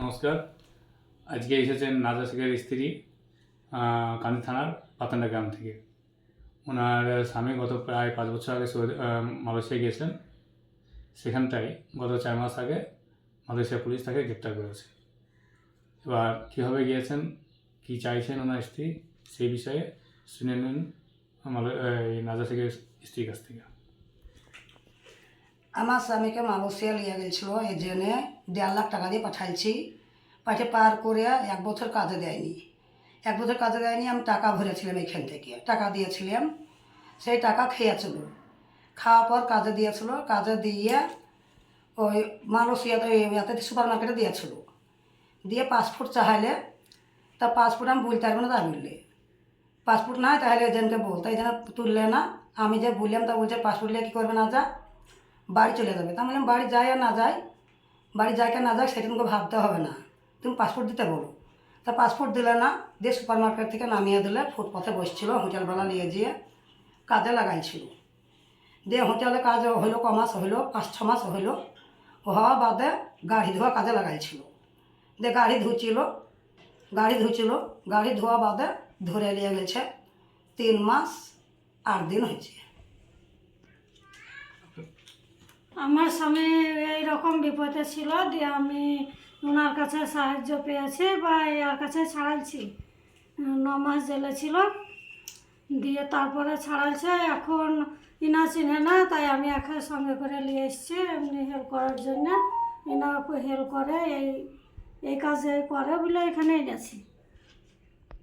নমস্কার। আজকে এসেছেন নাজা শেখের স্ত্রী কান্দি থানার পাতান্ডা গ্রাম থেকে। ওনার স্বামী গত প্রায় পাঁচ বছর আগে মালয়েশিয়া গিয়েছেন সেখানটায় গত চার মাস আগে মালয়েশিয়া পুলিশ তাকে গ্রেপ্তার করেছে। এবার কীভাবে গিয়েছেন, কী চাইছেন ওনার স্ত্রী, সেই বিষয়ে শুনে নিন নাজা শেখের স্ত্রীর কাছ থেকে। আমার স্বামীকে মালয়েশিয়া লিয়ে গেছিল, এই জন্যে দেড় লাখ টাকা দিয়ে পাঠাইছি। পাঠিয়ে পার করে এক বছর কাজে দেয়নি। এক বছর কাজে দেয়নি, আমি টাকা ভরেছিলাম এখান থেকে। টাকা দিয়েছিলাম, সেই টাকা খেয়েছিল। খাওয়ার পর কাজে দিয়েছিল কাজে দিয়ে ওই মালয়েশিয়াতে সুপার মার্কেটে দিয়েছিল। দিয়ে পাসপোর্ট চাইলে, তা পাসপোর্ট আমি বলতে পারব না তা বললে পাসপোর্ট নাই তাহলে এজেন্টকে বলতে এই জন্য তুললে না। আমি যে বললাম, তা বলছে, পাসপোর্ট নিয়ে কী করবে না যা? বাড়ি চলে যাবে। তার মানে বাড়ি যায় আর না যায়, বাড়ি যায় না যায় সেটা তোমাকে ভাবতে হবে না। তুমি পাসপোর্ট দিতে বলো। তা পাসপোর্ট দিলে না, দিয়ে সুপার মার্কেট থেকে নামিয়ে দিলে ফুটপথে বসছিল হোটেলবেলা নিয়ে গিয়ে কাজে লাগাইছিল। দিয়ে হোটেলে কাজ হইল ক মাস হইল, পাঁচ ছ মাস হইল, হওয়া বাদে গাড়ি ধোয়া কাজে লাগাইছিল। দিয়ে গাড়ি ধুছিল গাড়ি ধুছিল গাড়ি ধোয়া বাদে ধরে নিয়ে গেছে, তিন মাস আট দিন হয়েছে। আমার স্বামী এইরকম বিপদে ছিল দিয়ে আমি ওনার কাছে সাহায্য পেয়েছি বা এর কাছে ছাড়াইছি। ন মাস জেলে ছিল। দিয়ে তারপরে ছাড়াইছে। এখন ইনা চিনে না, তাই আমি একে সঙ্গে করে নিয়ে এসেছি এমনি হেল্প করার জন্য। ইনা হেল্প করে এই এই কাজে করে বলে এখানে এনেছি